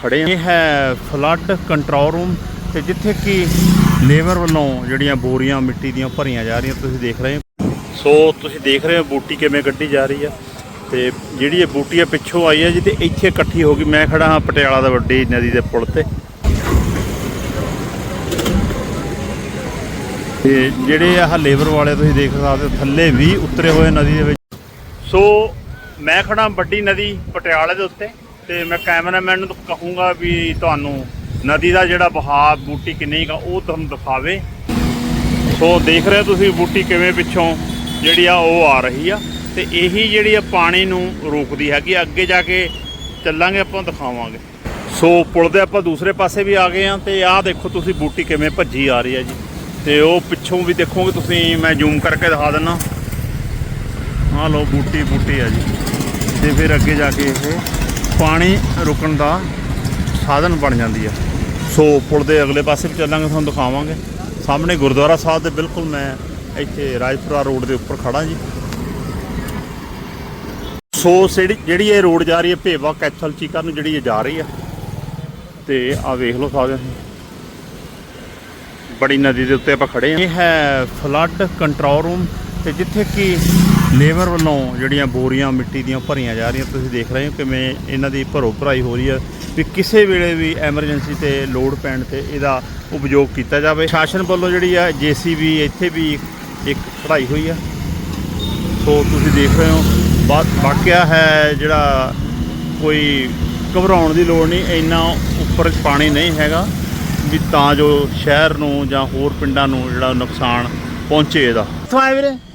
ਖੜੇ ਹਾਂ ਇਹ ਹੈ ਫਲੱਡ ਕੰਟਰੋਲ ਰੂਮ ਤੇ ਜਿੱਥੇ ਕਿ ਲੇਬਰ ਵੱਲੋਂ ਜਿਹੜੀਆਂ ਬੋਰੀਆਂ ਮਿੱਟੀ ਦੀਆਂ ਭਰੀਆਂ ਜਾ ਰਹੀਆਂ, ਤੁਸੀਂ ਦੇਖ ਰਹੇ ਹੋ। ਸੋ ਤੁਸੀਂ ਦੇਖ ਰਹੇ ਹੋ ਬੂਟੀ ਕਿਵੇਂ ਕੱਢੀ ਜਾ ਰਹੀ ਆ ਤੇ ਜਿਹੜੀ ਇਹ ਬੂਟੀ ਆ ਪਿੱਛੋਂ ਆਈ ਆ ਜੀ ਇੱਥੇ ਇਕੱਠੀ ਹੋ ਗਈ। ਮੈਂ ਖੜਾ ਹਾਂ ਪਟਿਆਲਾ ਦਾ ਵੱਡੀ ਨਦੀ ਦੇ ਪੁਲ ਤੇ। ਤੇ ਜਿਹੜੇ ਆਹ ਲੇਬਰ ਵਾਲੇ ਤੁਸੀਂ ਦੇਖ ਸਕਦੇ ਹੋ, ਥੱਲੇ ਵੀ ਉਤਰੇ ਹੋਏ ਨਦੀ ਦੇ ਵਿੱਚ। ਸੋ ਮੈਂ ਖੜਾ ਵੱਡੀ ਨਦੀ ਪਟਿਆਲੇ ਦੇ ਉੱਤੇ। ਤੇ ਮੈਂ ਕੈਮਰਾਮੈਨ ਨੂੰ ਕਹੂੰਗਾ ਵੀ ਤੁਹਾਨੂੰ ਨਦੀ ਦਾ ਜਿਹੜਾ ਬਹਾਅ ਬੂਟੀ ਕਿੰਨੀ ਕਾ ਉਹ ਤੁਹਾਨੂੰ ਦਿਖਾਵੇ। ਸੋ ਦੇਖ ਰਹੇ ਹੋ ਤੁਸੀਂ ਬੂਟੀ ਕਿਵੇਂ ਪਿੱਛੋਂ ਜਿਹੜੀ ਆ, ਉਹ ਆ ਰਹੀ ਆ। ਤੇ ਇਹੀ ਜਿਹੜੀ ਆ ਪਾਣੀ ਨੂੰ ਰੋਕਦੀ ਹੈਗੀ ਅੱਗੇ ਜਾ ਕੇ ਚੱਲਾਂਗੇ, ਆਪਾਂ ਦਿਖਾਵਾਂਗੇ। ਸੋ ਪੁਲ ਦੇ ਆਪਾਂ ਦੂਸਰੇ ਪਾਸੇ ਵੀ ਆ ਗਏ ਆ ਤੇ ਆਹ ਦੇਖੋ ਤੁਸੀਂ ਬੂਟੀ ਕਿਵੇਂ ਭੱਜੀ ਆ ਰਹੀ ਆ ਜੀ। ਤੇ ਉਹ ਪਿੱਛੋਂ ਵੀ ਦੇਖੋਗੇ ਤੁਸੀਂ, ਮੈਂ ਜ਼ੂਮ ਕਰਕੇ ਦਿਖਾ ਦਿੰਨਾ। ਆਹ ਲੋ ਬੂਟੀ ਬੂਟੀ ਆ ਜੀ। ਤੇ ਫਿਰ ਅੱਗੇ ਜਾ ਕੇ ਇਹ ਪਾਣੀ ਰੁਕਣ ਦਾ ਸਾਧਨ ਬਣ ਜਾਂਦੀ ਆ। ਸੋ ਪੁਲ ਦੇ ਅਗਲੇ ਪਾਸੇ ਵੀ ਚੱਲਾਂਗੇ, ਤੁਹਾਨੂੰ ਦਿਖਾਵਾਂਗੇ। ਸਾਹਮਣੇ ਗੁਰਦੁਆਰਾ ਸਾਹਿਬ ਦੇ ਬਿਲਕੁਲ ਮੈਂ ਇੱਥੇ ਰਾਜਪੁਰਾ ਰੋਡ ਦੇ ਉੱਪਰ ਖੜਾ ਜੀ। ਸੋ ਜਿਹੜੀ ਜਿਹੜੀ ਇਹ ਰੋਡ ਜਾ ਰਹੀ ਹੈ, ਭੇਵਾ ਕੈਥਲ ਚੀਕਰ ਨੂੰ ਜਿਹੜੀ ਇਹ ਜਾ ਰਹੀ ਆ। ਤੇ ਆ ਵੇਖ ਲਓ ਸਾਰੇ ਬੜੀ ਨਦੀ ਦੇ ਉੱਤੇ ਆਪਾਂ ਖੜੇ ਹਾਂ ਇਹ ਹੈ ਫਲੱਡ ਕੰਟਰੋਲ ਰੂਮ ਤੇ ਜਿੱਥੇ ਕਿ ਲੇਬਰ ਵੱਲੋਂ ਜਿਹੜੀਆਂ ਬੋਰੀਆਂ ਮਿੱਟੀ ਦੀਆਂ ਭਰੀਆਂ ਜਾ ਰਹੀਆਂ, ਤੁਸੀਂ ਦੇਖ ਰਹੇ ਹੋ ਕਿਵੇਂ ਇਹਨਾਂ ਦੀ ਭਰੋ ਭਰਾਈ ਹੋ ਰਹੀ ਹੈ ਵੀ ਕਿਸੇ ਵੇਲੇ ਵੀ ਐਮਰਜੈਂਸੀ ਤੇ ਲੋਡ ਪੈਣ ਤੇ ਇਹਦਾ ਉਪਯੋਗ ਕੀਤਾ ਜਾਵੇ। ਸ਼ਾਸਨ ਵੱਲੋਂ ਜਿਹੜੀ ਆ ਜੀਸੀਬੀ ਇੱਥੇ ਵੀ ਇੱਕ ਖੜਾਈ ਹੋਈ ਆ। ਸੋ ਤੁਸੀਂ ਦੇਖ ਰਹੇ ਹੋ, ਬਾ- ਵਾਕਿਆ ਹੈ ਜਿਹੜਾ ਕੋਈ ਘਬਰਾਉਣ ਦੀ ਲੋੜ ਨਹੀਂ, ਇੰਨਾ ਉੱਪਰ ਪਾਣੀ ਨਹੀਂ ਹੈਗਾ ਵੀ ਤਾਂ ਜੋ ਸ਼ਹਿਰ ਨੂੰ ਜਾਂ ਹੋਰ ਪਿੰਡਾਂ ਨੂੰ ਜਿਹੜਾ ਨੁਕਸਾਨ ਪਹੁੰਚੇ ਇਹਦਾ। ਕਿੱਥੋਂ ਆਏ ਵੀਰੇ?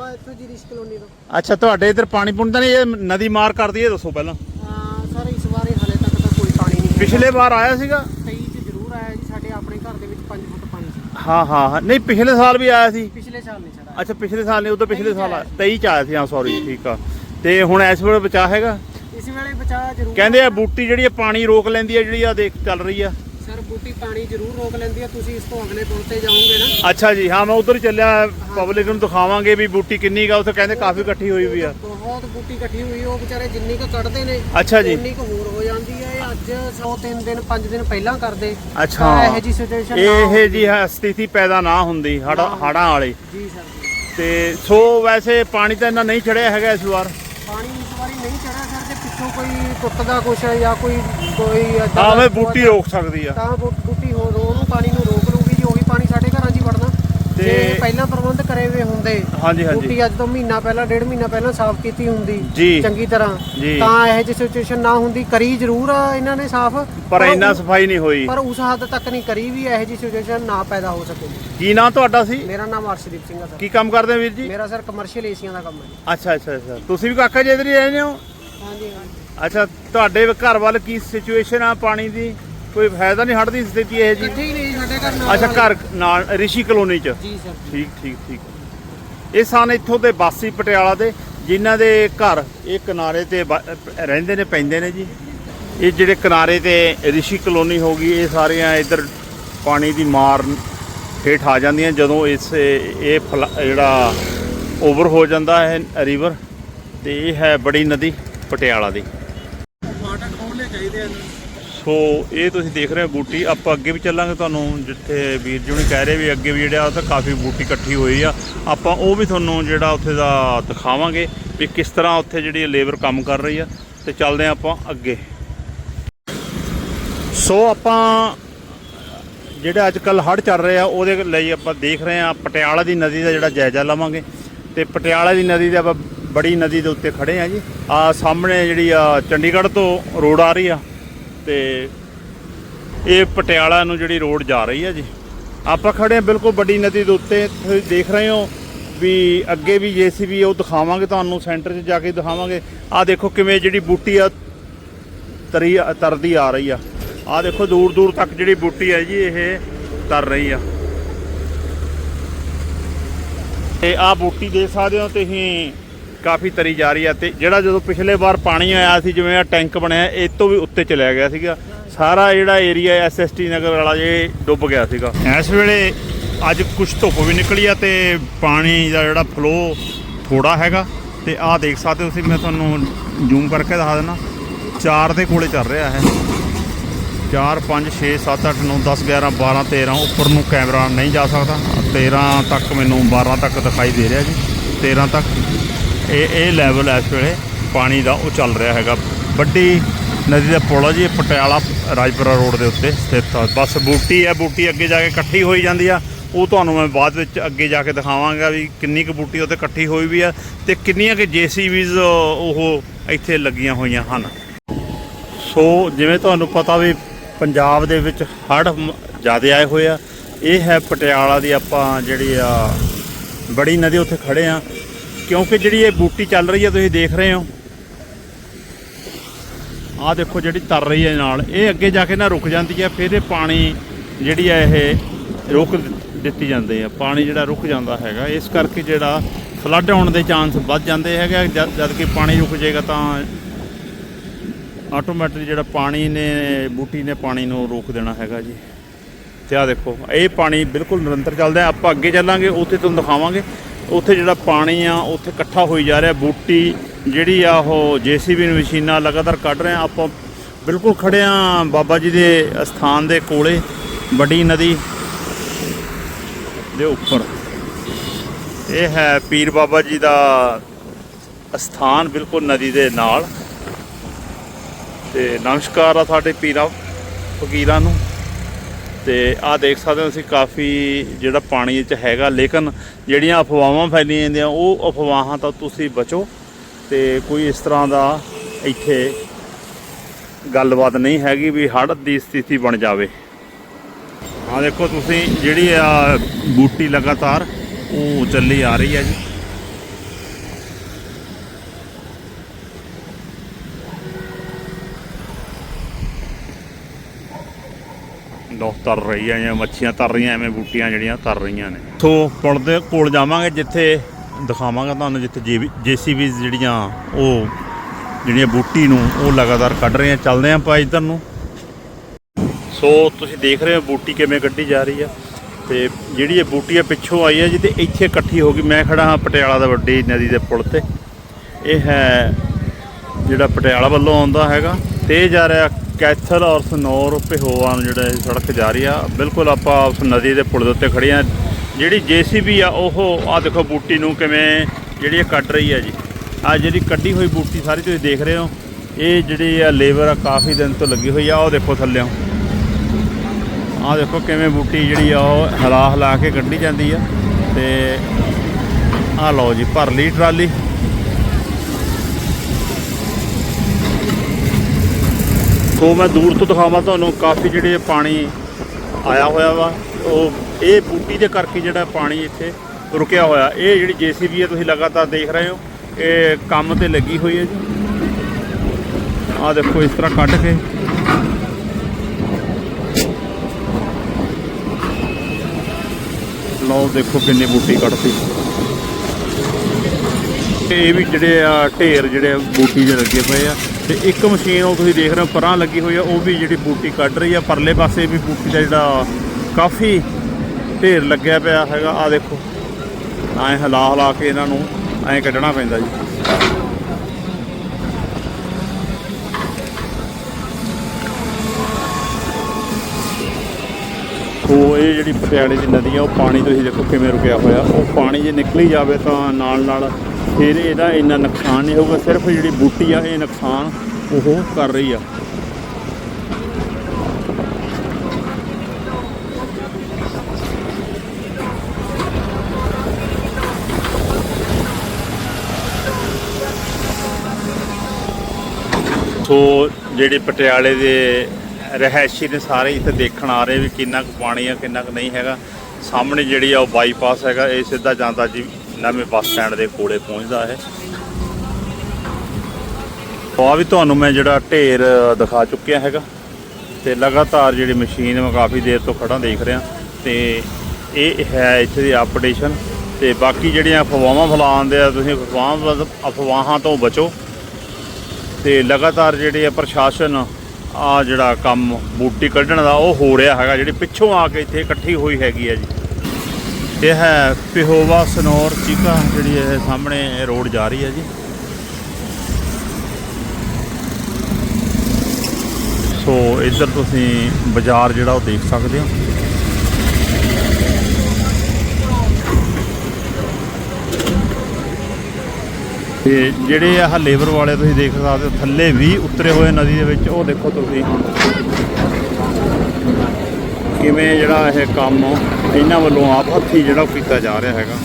ਆਪਾਂ ਇੱਥੋਂ ਜੀ ਰਿਸ਼ ਕਲੋਨੀ ਤੋਂ। ਅੱਛਾ ਤੁਹਾਡੇ ਇਧਰ ਪਾਣੀ ਪੁੰਡ ਤਾਂ ਨਹੀਂ ਇਹ ਨਦੀ ਮਾਰ ਕਰਦੀ ਹੈ ਦੱਸੋ ਪਹਿਲਾਂ। ਹਾਂ ਸਰ ਇਸ ਵਾਰੇ ਹਲੇ ਤੱਕ ਤਾਂ ਕੋਈ ਪਾਣੀ ਨਹੀਂ ਪਿਛਲੇ ਵਾਰ ਆਇਆ ਸੀਗਾ? 23 ਚ ਜ਼ਰੂਰ ਆਇਆ ਜੀ ਸਾਡੇ ਆਪਣੇ ਘਰ ਦੇ ਵਿੱਚ 5 ਫੁੱਟ ਪਾਣੀ ਸੀ। ਹਾਂ ਹਾਂ ਹਾਂ। ਨਹੀਂ ਪਿਛਲੇ ਸਾਲ ਵੀ ਆਇਆ ਸੀ। ਪਿਛਲੇ ਸਾਲ ਨਹੀਂ ਚੜਾ ਅੱਛਾ ਪਿਛਲੇ ਸਾਲ ਨਹੀਂ ਉਦੋਂ ਪਿਛਲੇ ਸਾਲ ਆਇਆ। 23 ਚ ਆਇਆ ਸੀ ਹਾਂ ਸੌਰੀ ਠੀਕ ਆ। ਤੇ ਹੁਣ ਇਸ ਵੇਲੇ ਬਚਾ ਹੈਗਾ? ਇਸ ਵੇਲੇ ਬਚਾ ਜ਼ਰੂਰ ਕਹਿੰਦੇ ਆ ਬੂਟੀ ਜਿਹੜੀ ਆ ਪਾਣੀ ਰੋਕ ਲੈਂਦੀ ਆ ਜਿਹੜੀ ਆ ਦੇਖ ਚੱਲ ਰਹੀ ਆ। ਬੂਟੀ ਪਾਣੀ ਜ਼ਰੂਰ ਰੋਕ ਲੈਂਦੀ ਹੈ ਤੁਸੀਂ ਇਸ ਤੋਂ ਅਗਲੇ ਪੁਲ ਤੇ ਜਾਓਗੇ ਨਾ। ਅੱਛਾ ਜੀ ਹਾਂ ਮੈਂ ਉਧਰ ਚੱਲਿਆ ਪਬਲਿਕ ਨੂੰ ਦਿਖਾਵਾਂਗੇ ਵੀ ਬੂਟੀ ਕਿੰਨੀ ਕਾ ਉੱਥੇ ਕਹਿੰਦੇ ਕਾਫੀ ਇਕੱਠੀ ਹੋਈ ਵੀ ਆ। ਬਹੁਤ ਬੂਟੀ ਇਕੱਠੀ ਹੋਈ ਉਹ ਵਿਚਾਰੇ ਜਿੰਨੀ ਕੁ ਕੱਢਦੇ ਨੇ ਅੱਛਾ ਜੀ। ਉਨੀ ਕੁ ਹੋਰ ਹੋ ਜਾਂਦੀ ਹੈ ਇਹ ਅੱਜ 100 3 ਦਿਨ 5 ਦਿਨ ਪਹਿਲਾਂ ਕਰਦੇ। ਅੱਛਾ। ਤਾਂ ਇਹੋ ਜੀ ਸਿਚੁਏਸ਼ਨ ਇਹ ਜੀ ਹੈ ਸਥਿਤੀ ਪੈਦਾ ਨਾ ਹੁੰਦੀ ਹੜਾ ਵਾਲੀ। ਜੀ ਸਰ ਤੇ ਸੋ ਵੈਸੇ ਪਾਣੀ ਤਾਂ ਇੰਨਾ ਨਹੀਂ ਚੜਿਆ ਹੈਗਾ ਇਸ ਵਾਰ? ਪਾਣੀ ਇਸ ਵਾਰੀ ਨਹੀਂ ਚੜਿਆ ਸਰ ਜੇ ਪਿੱਛੋਂ ਕੋਈ ਟੁੱਟਦਾ ਕੁਛ ਹੈ ਜਾਂ ਕੋਈ ਕੋਈ ਏਦਾਂ ਦਾ ਮੈਂ ਬੂਟੀ ਰੋਕ ਸਕਦੀ ਆ। ਤਾਂ ਬੂ- ਬੂਟੀ ਹੋ ਉਹਨੂੰ ਪਾਣੀ ਨੂੰ ਰੋਕ ਲੂਗੀ ਜੀ ਉਹੀ ਪਾਣੀ ਸਾਡੇ ਘਰਾਂ 'ਚ ਹੀ ਵੜਨਾ। ਤੇ- ਜੇ ਪਹਿਲਾਂ ਪ੍ਰਬੰਧ ਕਰੇ ਹੋਏ ਹੁੰਦੇ ਹਾਂਜੀ ਹਾਂਜੀ। ਬੂਟੀ ਅੱਜ ਤੋਂ ਮਹੀਨਾ ਪਹਿਲਾਂ ਡੇਢ ਮਹੀਨਾ ਪਹਿਲਾਂ ਸਾਫ਼ ਕੀਤੀ ਹੁੰਦੀ। ਚੰਗੀ ਤਰ੍ਹਾਂ। ਜੀ। ਤਾਂ ਇਹ ਜਿਹੀ ਸਿਚੁਏਸ਼ਨ ਨਾ ਹੁੰਦੀ ਕਰੀ ਜ਼ਰੂਰ ਆ ਇਹਨਾਂ ਨੇ ਸਾਫ਼। ਪਰ ਇੰਨਾ ਸਫ਼ਾਈ ਨਹੀਂ ਹੋਈ। ਪਰ ਉਸ ਹੱਦ ਤੱਕ ਨਹੀਂ ਕਰੀ ਵੀ ਇਹੋ ਜਿਹੀ ਸਿਚੁਏਸ਼ਨ ਨਾ ਪੈਦਾ ਹੋ ਸਕੇ। ਕੀ ਨਾਂ ਤੁਹਾਡਾ ਸੀ? ਮੇਰਾ ਨਾਮ ਅਰਸ਼ਦੀਪ ਸਿੰਘ ਆ ਸਰ। ਕੀ ਕੰਮ ਕਰਦੇ ਹੋ ਵੀਰ ਜੀ? ਮੇਰਾ ਸਰ ਕਮਰਸ਼ੀਅਲ ਏਸੀਆਂ ਦਾ ਕੰਮ ਹੈ ਅੱਛਾ ਅੱਛਾ ਅੱਛਾ। ਤੁਸੀਂ ਵੀ ਕਾਕਾ ਜੀ ਇੱਧਰ ਹੀ ਰਹਿੰਦੇ ਹੋ? ਅੱਛਾ ਤੁਹਾਡੇ ਘਰ ਵੱਲ ਕੀ ਸਿਚੁਏਸ਼ਨ ਆ ਪਾਣੀ ਦੀ? ਕੋਈ ਫਾਇਦਾ ਨਹੀਂ ਹੜਦੀ ਸਥਿਤੀ ਇਹ ਜੀ? ਇਕੱਠੇ ਹੀ ਨਹੀਂ ਸਾਡੇ ਘਰ ਨਾਲ। ਅੱਛਾ ਘਰ ਨਾਲ ਰਿਸ਼ੀ ਕਲੋਨੀ ਚ? ਜੀ ਸਰ ਠੀਕ ਠੀਕ ਠੀਕ। ਇਹ ਸਨ ਇੱਥੋਂ ਦੇ ਬਾਸੀ ਪਟਿਆਲਾ ਦੇ ਜਿਨ੍ਹਾਂ ਦੇ ਘਰ ਇਹ ਕਿਨਾਰੇ ਤੇ ਬ- ਰਹਿੰਦੇ ਨੇ ਪੈਂਦੇ ਨੇ ਜੀ। ਇਹ ਜਿਹੜੇ ਕਿਨਾਰੇ ਤੇ ਰਿਸ਼ੀ ਕਲੋਨੀ ਹੋ ਗਈ ਇਹ ਸਾਰੀਆਂ ਇੱਧਰ ਪਾਣੀ ਦੀ ਮਾਰ ਹੇਠ ਆ ਜਾਂਦੀਆਂ ਜਦੋਂ ਇਸ ਇਹ ਫਲ- ਜਿਹੜਾ ਓਵਰ ਹੋ ਜਾਂਦਾ ਹੈ ਰਿਵਰ ਤੇ ਇਹ ਹੈ ਬੜੀ ਨਦੀ ਪਟਿਆਲਾ ਦੀ। ਸੋ ਇਹ ਤੁਸੀਂ ਦੇਖ ਰਹੇ ਹੋ ਬੂਟੀ। ਆਪਾਂ ਅੱਗੇ ਵੀ ਚੱਲਾਂਗੇ ਤੁਹਾਨੂੰ, ਜਿੱਥੇ ਵੀਰ ਜੀ ਹੁਣੀ ਕਹਿ ਰਹੇ ਵੀ ਅੱਗੇ ਵੀ ਜਿਹੜਾ ਉੱਥੇ ਕਾਫੀ ਬੂਟੀ ਇਕੱਠੀ ਹੋਈ ਆ। ਆਪਾਂ ਉਹ ਵੀ ਤੁਹਾਨੂੰ ਜਿਹੜਾ ਉੱਥੇ ਦਾ ਦਿਖਾਵਾਂਗੇ ਵੀ ਕਿਸ ਤਰ੍ਹਾਂ ਉੱਥੇ ਜਿਹੜੀ ਲੇਬਰ ਕੰਮ ਕਰ ਰਹੀ ਆ। ਤੇ ਚੱਲਦੇ ਆ ਆਪਾਂ ਅੱਗੇ। ਸੋ ਆਪਾਂ ਜਿਹੜਾ ਅੱਜ ਕੱਲ ਹੜ੍ਹ ਚੱਲ ਰਿਹਾ, ਉਹਦੇ ਲਈ ਆਪਾਂ ਦੇਖ ਰਹੇ ਆ ਪਟਿਆਲਾ ਦੀ ਨਦੀ ਦਾ ਜਿਹੜਾ ਜਾਇਜ਼ਾ ਲਵਾਂਗੇ। ਤੇ ਪਟਿਆਲਾ ਦੀ ਨਦੀ ਦੇ ਆਪਾਂ ਬੜੀ ਨਦੀ ਦੇ ਉੱਤੇ ਖੜੇ ਆ ਜੀ। ਆ ਸਾਹਮਣੇ ਜਿਹੜੀ ਆ ਚੰਡੀਗੜ੍ਹ ਤੋਂ ਰੋਡ ਆ ਰਹੀ ਆ। ਤੇ ਇਹ ਪਟਿਆਲਾ ਨੂੰ ਜਿਹੜੀ ਰੋਡ ਜਾ ਰਹੀ ਆ ਜੀ। ਆਪਾਂ ਖੜੇ ਆ ਬਿਲਕੁਲ ਵੱਡੀ ਨਦੀ ਦੇ ਉੱਤੇ, ਤੁਸੀਂ ਦੇਖ ਰਹੇ ਹੋ ਵੀ ਅੱਗੇ ਵੀ ਜੀਸੀਬੀ ਉਹ ਦਿਖਾਵਾਂਗੇ ਤੁਹਾਨੂੰ, ਸੈਂਟਰ 'ਚ ਜਾ ਕੇ ਦਿਖਾਵਾਂਗੇ। ਆ ਦੇਖੋ ਕਿਵੇਂ ਜਿਹੜੀ ਬੂਟੀ ਆ, ਤਰੀ ਤਰਦੀ ਆ ਰਹੀ ਆ। ਆ ਦੇਖੋ ਦੂਰ ਦੂਰ ਤੱਕ ਜਿਹੜੀ ਬੂਟੀ ਹੈ ਜੀ, ਇਹ ਤਰ ਰਹੀ ਆ। ਤੇ ਆ ਬੂਟੀ ਦੇਖ ਸਕਦੇ ਹੋ ਤੁਸੀਂ ਕਾਫੀ ਤਰੀ ਜਾ ਰਹੀ ਆ ਤੇ ਜਿਹੜਾ ਜਦੋਂ ਪਿਛਲੇ ਵਾਰ ਪਾਣੀ ਆਇਆ ਸੀ, ਜਿਵੇਂ ਆ ਟੈਂਕ ਬਣਿਆ, ਇਹ ਤੋਂ ਵੀ ਉੱਤੇ ਚਲਿਆ ਗਿਆ ਸੀਗਾ। ਸਾਰਾ ਜਿਹੜਾ ਏਰੀਆ ਐਸਐਸਟੀ ਨਗਰ ਵਾਲਾ ਜੇ ਡੁੱਬ ਗਿਆ ਸੀਗਾ। ਇਸ ਵੇਲੇ ਅੱਜ ਕੁਝ ਧੁੱਪ ਵੀ ਨਿਕਲੀ ਆ ਤੇ ਪਾਣੀ ਦਾ ਜਿਹੜਾ ਫਲੋ ਥੋੜਾ ਹੈਗਾ। ਤੇ ਆਹ ਦੇਖ ਸਕਦੇ ਹੋ ਤੁਸੀਂ, ਮੈਂ ਤੁਹਾਨੂੰ ਜ਼ੂਮ ਕਰਕੇ ਦਿਖਾ ਦਿੰਦਾ। ਚਾਰ ਦੇ ਕੋਲੇ ਚੱਲ ਰਿਹਾ ਹੈ 4 5 6 7 8 9 10 11 12 13 ਉੱਪਰ ਨੂੰ ਕੈਮਰਾ ਨਹੀਂ ਜਾ ਸਕਦਾ। 13 ਤੱਕ ਮੈਨੂੰ 12 ਤੱਕ ਦਿਖਾਈ ਦੇ ਰਿਹਾ ਜੀ। 13 ਤੱਕ। ਇਹ ਇਹ ਲੈਵਲ ਇਸ ਵੇਲੇ ਪਾਣੀ ਦਾ ਉਹ ਚੱਲ ਰਿਹਾ ਹੈਗਾ। ਵੱਡੀ ਨਦੀ ਦਾ ਪੁਲ ਆ ਜੀ ਪਟਿਆਲਾ, ਰਾਜਪੁਰਾ ਰੋਡ ਦੇ ਉੱਤੇ ਸਥਿਤ ਆ। ਬਸ ਬੂਟੀ ਹੈ, ਬੂਟੀ ਅੱਗੇ ਜਾ ਕੇ ਇਕੱਠੀ ਹੋਈ ਜਾਂਦੀ ਆ। ਉਹ ਤੁਹਾਨੂੰ ਮੈਂ ਬਾਅਦ ਵਿੱਚ ਅੱਗੇ ਜਾ ਕੇ ਦਿਖਾਵਾਂਗਾ ਵੀ ਕਿੰਨੀ ਕੁ ਬੂਟੀ ਉੱਤੇ ਇਕੱਠੀ ਹੋਈ ਵੀ ਆ ਤੇ ਕਿੰਨੀਆਂ ਕਿ ਜੀਸੀਬੀਜ਼ ਉਹ ਇੱਥੇ ਲੱਗੀਆਂ ਹੋਈਆਂ ਹਨ। ਸੋ ਜਿਵੇਂ ਤੁਹਾਨੂੰ ਪਤਾ ਵੀ ਪੰਜਾਬ ਦੇ ਵਿੱਚ ਹੜ੍ਹ ਜ਼ਿਆਦਾ ਆਏ ਹੋਏ ਆ। ਇਹ ਹੈ ਪਟਿਆਲਾ ਦੀ ਆਪਾਂ ਜਿਹੜੀ ਆ ਬੜੀ ਨਦੀ ਉੱਥੇ ਖੜੇ ਆ। ਕਿਉਂਕਿ ਜਿਹੜੀ ਇਹ ਬੂਟੀ ਚੱਲ ਰਹੀ ਹੈ, ਤੁਸੀਂ ਦੇਖ ਰਹੇ ਹੋ। ਆਹ ਦੇਖੋ ਜਿਹੜੀ ਤਰ ਰਹੀ ਹੈ ਨਾਲ। ਇਹ ਅੱਗੇ ਜਾ ਕੇ ਨਾ ਰੁਕ ਜਾਂਦੀ ਹੈ, ਫਿਰ ਇਹ ਪਾਣੀ ਜਿਹੜੀ ਹੈ, ਇਹ ਰੁਕ ਦਿੱਤੀ ਜਾਂਦੀ ਹੈ। ਪਾਣੀ ਜਿਹੜਾ ਰੁਕ ਜਾਂਦਾ ਹੈਗਾ। ਇਸ ਕਰਕੇ ਜਿਹੜਾ ਫਲੱਡ ਆਉਣ ਦੇ ਚਾਂਸ ਵੱਧ ਜਾਂਦੇ ਹੈਗੇ ਜਦ ਜਦ ਕਿ ਪਾਣੀ ਰੁਕ ਜਾਏਗਾ ਤਾਂ ਆਟੋਮੈਟਿਕ ਜਿਹੜਾ ਪਾਣੀ ਨੇ, ਬੂਟੀ ਨੇ ਪਾਣੀ ਨੂੰ ਰੋਕ ਦੇਣਾ ਹੈਗਾ ਜੀ। ਤੇ ਆ ਦੇਖੋ, ਇਹ ਪਾਣੀ ਬਿਲਕੁਲ ਨਿਰੰਤਰ ਚੱਲਦਾ ਆਪਾਂ ਅੱਗੇ ਚੱਲਾਂਗੇ, ਉੱਥੇ ਤੁਹਾਨੂੰ ਦਿਖਾਵਾਂਗੇ। ਉੱਥੇ ਜਿਹੜਾ ਪਾਣੀ ਆ, ਉੱਥੇ ਇਕੱਠਾ ਹੋਈ ਜਾ ਰਿਹਾ, ਬੂਟੀ ਜਿਹੜੀ ਆ, ਉਹ ਜੀਸੀਬੀ ਮਸ਼ੀਨਾਂ ਲਗਾਤਾਰ ਕੱਢ ਰਹੇ ਆ। ਆਪਾਂ ਬਿਲਕੁਲ ਖੜੇ ਆ ਬਾਬਾ ਜੀ ਦੇ ਸਥਾਨ ਦੇ ਕੋਲੇ, ਵੱਡੀ ਨਦੀ ਦੇ ਉੱਪਰ। ਇਹ ਹੈ ਪੀਰ ਬਾਬਾ ਜੀ ਦਾ ਸਥਾਨ ਬਿਲਕੁਲ ਨਦੀ ਦੇ ਨਾਲ। ਤੇ ਨਮਸਕਾਰ ਆ ਸਾਡੇ ਪੀਰਾਂ, ਫਕੀਰਾਂ ਨੂੰ। ਤੇ ਆਹ ਦੇਖ ਸਕਦੇ ਹੋ ਤੁਸੀਂ ਕਾਫੀ ਜਿਹੜਾ ਪਾਣੀ ਵਿੱਚ ਹੈਗਾ, ਲੇਕਿਨ ਜਿਹੜੀਆਂ ਅਫਵਾਹਾਂ ਫੈਲੀਆਂ ਜਾਂਦੀਆਂ, ਉਹ ਅਫਵਾਹਾਂ ਤੋਂ ਤੁਸੀਂ ਬਚੋ ਤੇ ਕੋਈ ਇਸ ਤਰ੍ਹਾਂ ਦਾ ਇੱਥੇ ਗੱਲਬਾਤ ਨਹੀਂ ਹੈਗੀ ਵੀ ਹੜ੍ਹ ਦੀ ਸਥਿਤੀ ਬਣ ਜਾਵੇ। ਆਹ ਦੇਖੋ ਤੁਸੀਂ ਜਿਹੜੀ ਆ ਬੂਟੀ ਲਗਾਤਾਰ ਉਹ ਚੱਲੀ ਆ ਰਹੀ ਹੈ ਜੀ। ਤਰ ਰਹੀ ਜਾਂ ਮੱਛੀਆਂ ਤਰ ਰਹੀਆਂ ਐਵੇਂ ਬੂਟੀਆਂ ਜਿਹੜੀਆਂ ਤਰ ਰਹੀਆਂ ਨੇ। ਸੋ ਪੁਲ ਦੇ ਕੋਲ ਜਾਵਾਂਗੇ ਜਿੱਥੇ ਦਿਖਾਵਾਂਗਾ ਤੁਹਾਨੂੰ ਜਿੱਥੇ ਜੀਸੀਬੀ ਜਿਹੜੀਆਂ ਉਹ ਜਿਹੜੀਆਂ ਬੂਟੀ ਨੂੰ ਉਹ ਲਗਾਤਾਰ ਕੱਢ ਰਹੇ ਆ ਚੱਲਦੇ ਆ ਆਪਾਂ ਇੱਧਰ ਨੂੰ। ਸੋ ਤੁਸੀਂ ਦੇਖ ਰਹੇ ਹੋ ਬੂਟੀ ਕਿਵੇਂ ਕੱਢੀ ਜਾ ਰਹੀ ਆ। ਤੇ ਜਿਹੜੀ ਇਹ ਬੂਟੀ ਆ ਪਿੱਛੋਂ ਆਈ ਆ ਜੀ ਤੇ ਇੱਥੇ ਇਕੱਠੀ ਹੋ ਗਈ। ਮੈਂ ਖੜਾ ਹਾਂ ਪਟਿਆਲਾ ਦਾ ਵੱਡੀ ਨਦੀ ਦੇ ਪੁਲ ਤੇ। ਇਹ ਹੈ ਜਿਹੜਾ ਪਟਿਆਲਾ ਵੱਲੋਂ ਆਉਂਦਾ ਹੈਗਾ। ਤੇ ਜਾ ਰਿਹਾ ਕੈਥਲ ਔਰ ਸਨੌਰ ਪਿਹੋਆ ਨੂੰ ਜਿਹੜਾ ਸੜਕ ਜਾ ਰਹੀ ਆ। ਬਿਲਕੁਲ ਆਪਾਂ ਉਸ ਨਦੀ ਦੇ ਪੁਲ ਦੇ ਉੱਤੇ ਖੜੇ ਆ। ਜਿਹੜੀ ਜੀਸੀਬੀ ਆ, ਉਹ ਆ ਦੇਖੋ ਬੂਟੀ ਨੂੰ ਕਿਵੇਂ ਜਿਹੜੀ ਇਹ ਕੱਢ ਰਹੀ ਆ ਜੀ। ਆ ਜਿਹੜੀ ਕੱਢੀ ਹੋਈ ਬੂਟੀ ਸਾਰੀ ਤੁਸੀਂ ਦੇਖ ਰਹੇ ਹੋ। ਇਹ ਜਿਹੜੀ ਆ ਲੇਬਰ ਆ, ਕਾਫੀ ਦਿਨ ਤੋਂ ਲੱਗੀ ਹੋਈ ਆ। ਉਹ ਦੇਖੋ ਥੱਲਿਓਂ। ਆਹ ਦੇਖੋ ਕਿਵੇਂ ਬੂਟੀ ਜਿਹੜੀ ਆ, ਉਹ ਹਿਲਾ ਹਿਲਾ ਕੇ ਕੱਢੀ ਜਾਂਦੀ ਆ। ਤੇ ਆਹ ਲਓ ਜੀ, ਭਰ ਲਈ ਟਰਾਲੀ। ਸੋ ਮੈਂ ਦੂਰ ਤੋਂ ਦਿਖਾਵਾਂ ਤੁਹਾਨੂੰ ਕਾਫੀ ਜਿਹੜੇ ਪਾਣੀ ਆਇਆ ਹੋਇਆ ਵਾ। ਉਹ ਇਹ ਬੂਟੀ ਦੇ ਕਰਕੇ ਜਿਹੜਾ ਪਾਣੀ ਇੱਥੇ ਰੁਕਿਆ ਹੋਇਆ। ਇਹ ਜਿਹੜੀ ਜੀਸੀਬੀ ਹੈ, ਤੁਸੀਂ ਲਗਾਤਾਰ ਦੇਖ ਰਹੇ ਹੋ। ਇਹ ਕੰਮ ਤੇ ਲੱਗੀ ਹੋਈ ਹੈ ਜੀ। ਆਹ ਦੇਖੋ, ਇਸ ਤਰ੍ਹਾਂ ਕੱਢ ਕੇ। ਲਓ, ਦੇਖੋ ਕਿੰਨੀ ਬੂਟੀ ਕੱਢਤੀ। ਤੇ ਇਹ ਵੀ ਜਿਹੜੇ ਆ, ਢੇਰ ਜਿਹੜੇ ਆ ਬੂਟੀ ਦੇ ਲੱਗੇ ਪਏ ਆ। ਤੇ ਇੱਕ ਮਸ਼ੀਨ ਉਹ ਤੁਸੀਂ ਦੇਖ ਰਹੇ ਹੋ, ਪਰਾਂ ਲੱਗੀ ਹੋਈ ਆ, ਉਹ ਵੀ ਜਿਹੜੀ ਬੂਟੀ ਕੱਢ ਰਹੀ ਆ। ਪਰਲੇ ਪਾਸੇ ਵੀ ਬੂਟੀ ਦਾ ਜਿਹੜਾ ਕਾਫੀ ਢੇਰ ਲੱਗਿਆ ਪਿਆ ਹੈਗਾ। ਆ ਦੇਖੋ, ਐਂ ਹਿਲਾ ਹਿਲਾ ਕੇ ਇਹਨਾਂ ਨੂੰ ਐਂ ਕੱਢਣਾ ਪੈਂਦਾ ਜੀ। ਸੋ ਇਹ ਜਿਹੜੀ ਪਟਿਆਲੇ ਦੀ ਨਦੀ ਆ, ਉਹ ਪਾਣੀ ਤੁਸੀਂ ਦੇਖੋ ਕਿਵੇਂ ਰੁਕਿਆ ਹੋਇਆ। ਉਹ ਪਾਣੀ ਜੇ ਨਿਕਲੀ ਜਾਵੇ ਤਾਂ ਨਾਲ ਨਾਲ ਫਿਰ ਇਹਦਾ ਇੰਨਾ ਨੁਕਸਾਨ ਨਹੀਂ ਹੋਊਗਾ ਸਿਰਫ ਜਿਹੜੀ ਬੂਟੀ ਆ ਇਹ ਨੁਕਸਾਨ ਉਹ ਕਰ ਰਹੀ ਆ। ਸੋ ਜਿਹੜੇ ਪਟਿਆਲੇ ਦੇ ਰਹਿائشੀ ਨੇ ਸਾਰੇ ਇੱਥੇ ਦੇਖਣ ਆ ਰਹੇ ਵੀ ਕਿੰਨਾ ਕੁ ਪਾਣੀ ਆ ਕਿੰਨਾ ਕੁ ਨਹੀਂ ਹੈਗਾ। ਸਾਹਮਣੇ ਜਿਹੜੀ ਆ ਉਹ ਬਾਈਪਾਸ ਹੈਗਾ ਇਹ ਸਿੱਧਾ ਜਾਂਦਾ ਜੀ ਨਵੇਂ ਬੱਸ ਸਟੈਂਡ ਦੇ ਕੋਲੇ ਪਹੁੰਚਦਾ ਹੈ। ਆ ਵੀ ਤੁਹਾਨੂੰ ਮੈਂ ਜਿਹੜਾ ਢੇਰ ਦਿਖਾ ਚੁੱਕਿਆ ਹੈਗਾ ਤੇ ਲਗਾਤਾਰ ਜਿਹੜੀ ਮਸ਼ੀਨ ਮੈਂ ਕਾਫੀ ਦੇਰ ਤੋਂ ਖੜਾ ਦੇਖ ਰਿਹਾ ਤੇ ਇਹ ਹੈ ਇੱਥੇ ਦੀ ਅਪਡੇਸ਼ਨ ਤੇ ਬਾਕੀ ਜਿਹੜੀਆਂ ਅਫਵਾਹਾਂ ਫੈਲਾਉਂਦੇ ਆ, ਤੁਸੀਂ ਅਫਵਾਹਾਂ ਅਫਵਾਹਾਂ ਤੋਂ ਬਚੋ। ਤੇ ਲਗਾਤਾਰ ਜਿਹੜੇ ਆ ਪ੍ਰਸ਼ਾਸਨ ਆ ਜਿਹੜਾ ਕੰਮ ਬੂਟੀ ਕੱਢਣ ਦਾ ਉਹ ਹੋ ਰਿਹਾ ਹੈਗਾ, ਜਿਹੜੀ ਪਿੱਛੋਂ ਆ ਕੇ ਇੱਥੇ ਇਕੱਠੀ ਹੋਈ ਹੈਗੀ ਹੈ ਜੀ। ਇਹ ਹੈ ਪਿਹੋਵਾ ਸਨੌਰ ਚੀਕਾ, ਜਿਹੜੀ ਇਹ ਸਾਹਮਣੇ ਰੋਡ ਜਾ ਰਹੀ ਹੈ ਜੀ। ਸੋ ਇੱਧਰ ਤੁਸੀਂ ਬਾਜ਼ਾਰ ਜਿਹੜਾ ਉਹ ਦੇਖ ਸਕਦੇ ਹੋ। ਤੇ ਜਿਹੜੇ ਆਹ ਲੇਬਰ ਵਾਲੇ ਤੁਸੀਂ ਦੇਖ ਸਕਦੇ ਹੋ, ਥੱਲੇ ਵੀ ਉਤਰੇ ਹੋਏ ਨਦੀ ਦੇ ਵਿੱਚ, ਉਹ ਦੇਖੋ ਤੁਸੀਂ। ਕਿਵੇਂ ਜਿਹੜਾ ਇਹ ਕੰਮ ਇਹਨਾਂ ਵੱਲੋਂ ਆਪ ਹੱਥੀ ਜਿਹੜਾ ਉਹ ਕੀਤਾ ਜਾ ਰਿਹਾ ਹੈਗਾ।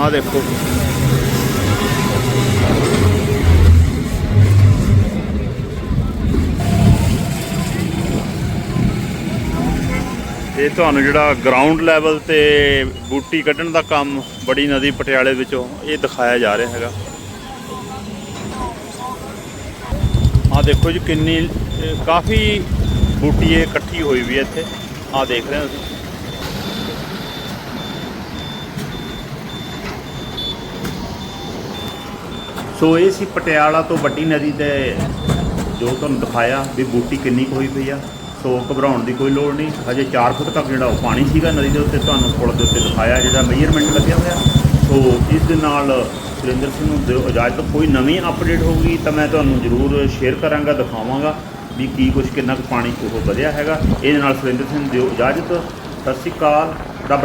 ਆਹ ਦੇਖੋ। ਇਹ ਤੁਹਾਨੂੰ ਜਿਹੜਾ ਗਰਾਊਂਡ ਲੈਵਲ ਤੇ ਬੂਟੀ ਕੱਢਣ ਦਾ ਕੰਮ ਬੜੀ ਨਦੀ ਪਟਿਆਲੇ ਵਿੱਚੋਂ ਇਹ ਦਿਖਾਇਆ ਜਾ ਰਿਹਾ ਹੈਗਾ। ਆ ਦੇਖੋ ਜੀ ਕਿੰਨੀ ਕਾਫੀ ਬੂਟੀ ਇਹ ਇਕੱਠੀ ਹੋਈ ਵੀ ਇੱਥੇ। ਆ ਦੇਖ ਰਹੇ ਹੋ ਤੁਸੀਂ। ਸੋ ਇਹ ਸੀ ਪਟਿਆਲਾ ਤੋਂ ਵੱਡੀ ਨਦੀ ਤੇ ਜੋ ਤੁਹਾਨੂੰ ਦਿਖਾਇਆ ਵੀ ਬੂਟੀ ਕਿੰਨੀ ਕੁ ਹੋਈ ਪਈ ਆ। ਸੋ ਘਬਰਾਉਣ ਦੀ ਕੋਈ ਲੋੜ ਨਹੀਂ। ਹਜੇ 4 ਫੁੱਟ ਤੱਕ ਜਿਹੜਾ ਉਹ ਪਾਣੀ ਸੀਗਾ ਨਦੀ ਦੇ ਉੱਤੇ, ਤੁਹਾਨੂੰ ਪੁਲ ਦੇ ਉੱਤੇ ਦਿਖਾਇਆ ਜਿਹੜਾ ਮੇਜਰਮੈਂਟ ਲੱਗਿਆ ਹੋਇਆ। ਸੋ ਇਸ ਦੇ ਨਾਲ ਸੁਰਿੰਦਰ ਸਿੰਘ ਨੂੰ ਦਿਓ ਇਜਾਜ਼ਤ। ਕੋਈ ਨਵੀਂ ਅਪਡੇਟ ਹੋਊਗੀ ਤਾਂ ਮੈਂ ਤੁਹਾਨੂੰ ਜ਼ਰੂਰ ਸ਼ੇਅਰ ਕਰਾਂਗਾ, ਦਿਖਾਵਾਂਗਾ ਵੀ ਕੀ ਕੁਝ ਕਿੰਨਾ ਕੁ ਪਾਣੀ ਉਹ ਵਧਿਆ ਹੈਗਾ। ਇਹਦੇ ਨਾਲ ਸੁਰਿੰਦਰ ਸਿੰਘ ਨੂੰ ਦਿਓ ਇਜਾਜ਼ਤ। ਸਤਿ ਸ਼੍ਰੀ ਅਕਾਲ। ਰੱਬ